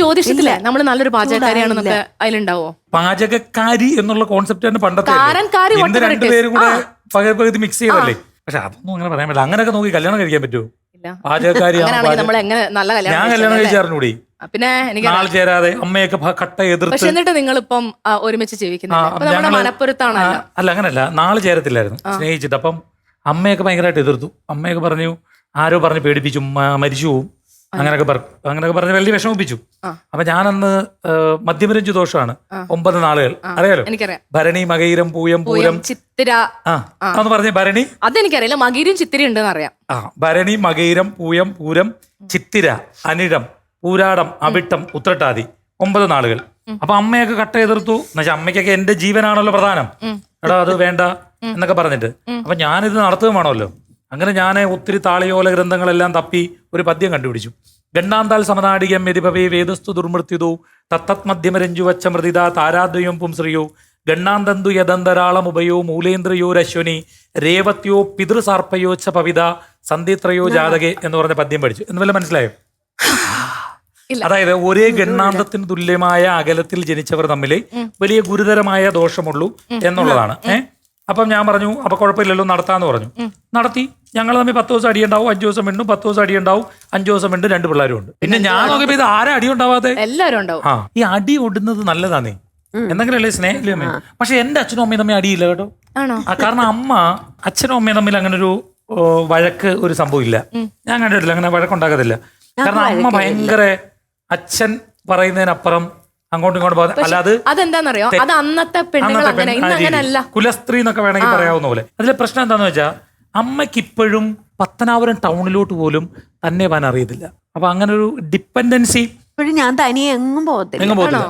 ജ്യോതിഷത്തിലെ നമ്മൾ നല്ലൊരു പാചകക്കാരിയാണെന്നൊക്കെ അതിലുണ്ടാവോ? പാചകക്കാരി എന്നുള്ള കോൺസെപ്റ്റ് തന്നെ പണ്ടത്തെ അല്ലേ? കാരൻകാരി ഇന്ന് whatever it is. രണ്ടുപേരും കൂടെ പകുതി പകുതി മിക്സ് ചെയ്തല്ലേ പക്ഷെ അതൊന്നും അങ്ങനെ പറയാൻ പറ്റില്ല. അങ്ങനെയൊക്കെ നോക്കി കല്യാണം കഴിക്കാൻ പറ്റുമോ? ഇല്ല. പാചകക്കാരി അങ്ങനെയാണെങ്കിൽ നമ്മൾ എങ്ങനെ നല്ല ഞാൻ കല്യാണം കല്യാണം കഴിച്ചതല്ലേ? കഴിച്ചാറിനൂടി ആ, പിന്നെ എനിക്ക് നാൾ ചേരാതെ അമ്മയൊക്കെ ഭ- കട്ട പക്ഷെ എതിർത്ത് എന്നിട്ട് നിങ്ങളിപ്പം ആ, ഒരുമിച്ച് ജീവിക്കുന്നില്ല? അപ്പൊ നമ്മുടെ ഞങ്ങൾ അല്ല അങ്ങനല്ല. നാളെ ചേരത്തില്ലായിരുന്നു. സ്നേഹിച്ചിട്ട്. അപ്പം അമ്മയൊക്കെ ഭയങ്കരമായിട്ട് എതിർത്തു. അമ്മയൊക്കെ പറഞ്ഞു ആരോ പറഞ്ഞു പേടിപ്പിച്ചു മ- മരിച്ചു പോവും. അങ്ങനെയൊക്കെ പറഞ്ഞു അങ്ങനെയൊക്കെ പറഞ്ഞ് വലിയ വിഷമിപ്പിച്ചു. അപ്പൊ ഞാനന്ന് മധ്യമരഞ്ജു ദോഷമാണ്. ഒമ്പത് നാളുകൾ. അറിയാലോ? ഭരണി മകയിരം പൂയം പൂരം. ചിത്തിര. ആ. അന്ന് പറഞ്ഞ ഭരണി. അതെനിക്കറിയില്ല. മകീരും ചിത്തിര ഉണ്ടെന്ന് അറിയാം ആ. ഭരണി മകയിരം പൂയം പൂരം ചിത്തിര അനിഴം പൂരാടം അവിട്ടം ഉത്രട്ടാതി. ഒമ്പത് നാളുകൾ. അപ്പൊ അമ്മയൊക്കെ കട്ട് എതിർത്തു എന്നുവെച്ചാൽ അമ്മയ്ക്കൊക്കെ എന്റെ ജീവനാണല്ലോ പ്രധാനം. എടാ അത് വേണ്ട എന്നൊക്കെ പറഞ്ഞിട്ട്. അപ്പൊ ഞാനിത് നടത്തുകയും വേണമല്ലോ. അങ്ങനെ ഞാൻ ഒത്തിരി താളിയോല ഗ്രന്ഥങ്ങളെല്ലാം തപ്പി ഒരു പദ്യം കണ്ടുപിടിച്ചു. ഗണ്ണാന്താൽ സമനാടികം യതിഭവേ വേദസ്തു ദുർമൃത്യുതോ തത്തത് മധ്യമരഞ്ജുവച്ച മൃതിത താരാദ്വയം പുംശ്രിയോ ഗണ്ണാന്തന്തു യദന്തരാളമുഭയോ മൂലേന്ദ്രയോ രശ്വനി രേവത്യോ പിതൃസാർപ്പയോ ച പവിത സന്ധിത്രയോ ജാതകെ എന്ന് പറഞ്ഞ പദ്യം പഠിച്ചു. എന്ന് വല്ല മനസ്സിലായോ. അതായത് ഒരേ ഗണ്ണാന്തത്തിന് തുല്യമായ അകലത്തിൽ ജനിച്ചവർ തമ്മിൽ വലിയ ഗുരുതരമായ ദോഷമുള്ളൂ എന്നുള്ളതാണ്. ഏഹ്? അപ്പം ഞാൻ പറഞ്ഞു അപ്പം കുഴപ്പമില്ലല്ലോ നടത്താന്ന് പറഞ്ഞു. നടത്തി. ഞങ്ങൾ തമ്മിൽ പത്ത് ദിവസം അടിയുണ്ടാവും അഞ്ചു ദിവസം മിണ്ടും പത്ത് ദിവസം അടിയുണ്ടാവും അഞ്ചു ദിവസം മിണ്ടും രണ്ട് പിള്ളേരും ഉണ്ട് പിന്നെ ഞാൻ നോക്കിയപ്പോ ഇത് ആരാ അടി ഉണ്ടാവാതെ എല്ലാവരും ഉണ്ടാവും. ആ ഈ അടി ഒടുന്നത് നല്ലതാന്നേ. എന്തെങ്കിലും സ്നേഹം പക്ഷെ എന്റെ അച്ഛനും അമ്മയും തമ്മിൽ അടിയില്ല കേട്ടോ. കാരണം അമ്മ അച്ഛനും അമ്മയും തമ്മിൽ അങ്ങനെ ഒരു വഴക്ക് ഒരു സംഭവം ഇല്ല. ഞാൻ കണ്ടിട്ടില്ല അങ്ങനെ വഴക്കുണ്ടാകത്തില്ല കാരണം അമ്മ ഭയങ്കര അച്ഛൻ പറയുന്നതിനപ്പുറം അങ്ങോട്ടും ഇങ്ങോട്ടും പോകുന്നത് അല്ലാതെ അതെന്താണെന്നറിയോ അത് അന്നത്തെ പെണ്ണുങ്ങൾ അങ്ങനെ ഇന്ന് അങ്ങനെയല്ല. കുലസ്ത്രീ എന്നൊക്കെ വേണമെങ്കിൽ പറയാവുന്ന പോലെ. അതിലെ പ്രശ്നം എന്താന്ന് വെച്ചാൽ അമ്മയ്ക്ക് ഇപ്പോഴും പത്തനാപുരം ടൗണിലോട്ട് പോലും തന്നെ പോകാൻ അറിയത്തില്ല. അപ്പൊ അങ്ങനെ ഒരു ഡിപ്പെൻഡൻസി ഇപ്പോഴും ഞാൻ തനിയെ എങ്ങും പോകത്തില്ല. എങ്ങും പോകത്തില്ല.